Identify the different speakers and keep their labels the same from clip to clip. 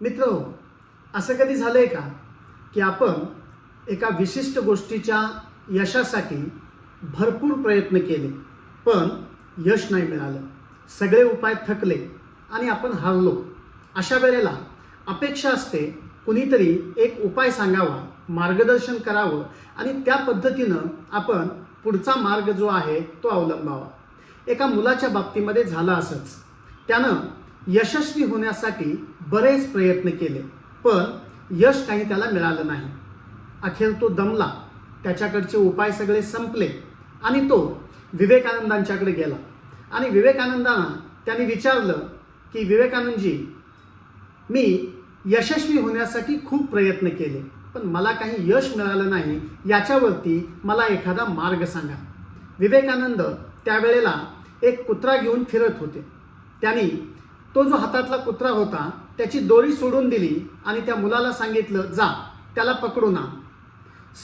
Speaker 1: मित्र हो, असं कधी झालं आहे का की आपण एका विशिष्ट गोष्टीच्या यशासाठी भरपूर प्रयत्न केले पण यश नाही मिळालं. सगळे उपाय थकले आणि आपण हारलो. अशा वेळेला अपेक्षा असते कुणीतरी एक उपाय सांगावा मार्गदर्शन करावं आणि त्या पद्धतीनं आपण पुढचा मार्ग जो आहे तो अवलंबावा. एका मुलाच्या बाबतीमध्ये झाला असंच. त्यानं यशस्वी होण्यासाठी बरेच प्रयत्न केले पण यश काही त्याला मिळालं नाही. अखेर तो दमला. त्याच्याकडचे उपाय सगळे संपले आणि तो विवेकानंदांच्याकडे गेला. आणि विवेकानंदांना त्यांनी विचारलं की विवेकानंदजी मी यशस्वी होण्यासाठी खूप प्रयत्न केले पण मला काही यश मिळालं नाही याच्यावरती मला एखादा मार्ग सांगा. विवेकानंद त्यावेळेला एक कुत्रा घेऊन फिरत होते. त्यांनी तो जो हातातला कुत्रा होता त्याची दोरी सोडून दिली आणि त्या मुलाला सांगितलं जा त्याला पकडू ना.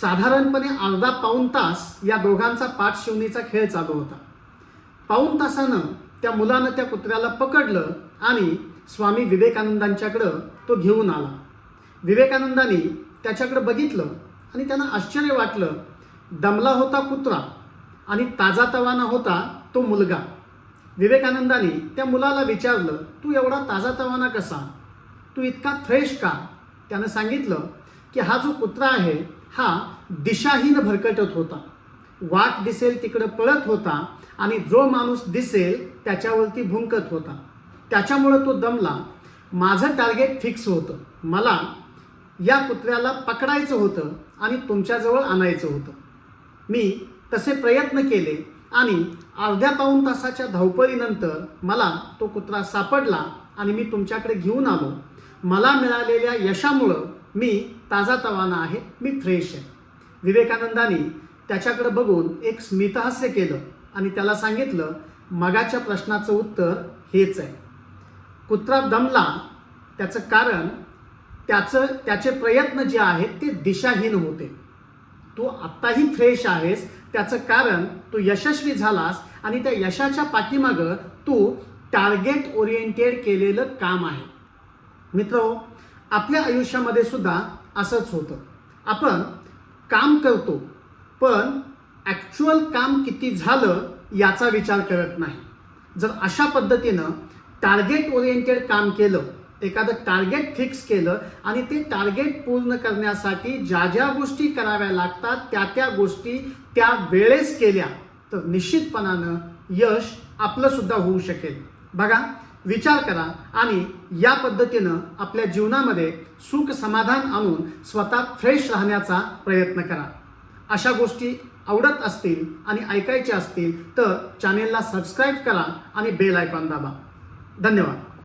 Speaker 1: साधारणपणे अर्धा पाऊण तास या दोघांचा पाठशिवणीचा खेळ चालू होता. पाऊण तासानं त्या मुलानं त्या कुत्र्याला पकडलं आणि स्वामी विवेकानंदांच्याकडं तो घेऊन आला. विवेकानंदांनी त्याच्याकडं बघितलं आणि त्यांना आश्चर्य वाटलं. दमला होता कुत्रा आणि ताजा तवाना होता तो मुलगा. विवेकानंदाने त्या मुलाला विचारलं तू एवढा ताजा तवाना कसा? तू इतका फ्रेश का? त्यानं सांगितलं की हा जो कुत्रा आहे हा दिशाहीन भरकटत होता. वाट दिसेल तिकडं पळत होता आणि जो माणूस दिसेल त्याच्यावरती भुंकत होता. त्याच्यामुळं तो दमला. माझं टार्गेट फिक्स होतं. मला या कुत्र्याला पकडायचं होतं आणि तुमच्याजवळ आणायचं होतं. मी तसे प्रयत्न केले आणि अर्ध्या पाऊण तासाच्या धावपळीनंतर मला तो कुत्रा सापडला आणि मी तुमच्याकडे घेऊन आलो. मला मिळालेल्या यशामुळं मी ताजा तवाना आहे मी फ्रेश आहे. विवेकानंदानी त्याच्याकडे बघून एक स्मितहास्य केलं आणि त्याला सांगितलं मगाच्या प्रश्नाचं उत्तर हेच आहे. कुत्रा दमला. त्याचं कारण त्याचं त्याचे प्रयत्न जे आहेत ते दिशाहीन होते. तू आत्ताही फ्रेश आहेस. त्याचं कारण तू यशस्वी झालास आणि त्या यशाच्या पाठीमागं तू टार्गेट ओरिएंटेड केलेलं काम आहे. मित्र हो, आपल्या आयुष्यामध्ये सुद्धा असंच होतं. आपण काम करतो पण ॲक्च्युअल काम किती झालं याचा विचार करत नाही. जर अशा पद्धतीनं टार्गेट ओरिएंटेड काम केलं एखादं टार्गेट फिक्स केलं आणि ते टार्गेट पूर्ण करण्यासाठी ज्या ज्या गोष्टी कराव्या लागतात त्या त्या गोष्टी त्या वेळेस केल्या तर निश्चितपणानं यश आपलंसुद्धा होऊ शकेल. बघा विचार करा आणि या पद्धतीनं आपल्या जीवनामध्ये सुख समाधान आणून स्वतः फ्रेश राहण्याचा प्रयत्न करा. अशा गोष्टी आवडत असतील आणि ऐकायच्या असतील तर चॅनेलला सबस्क्राईब करा आणि बेल आयकॉन दाबा. धन्यवाद.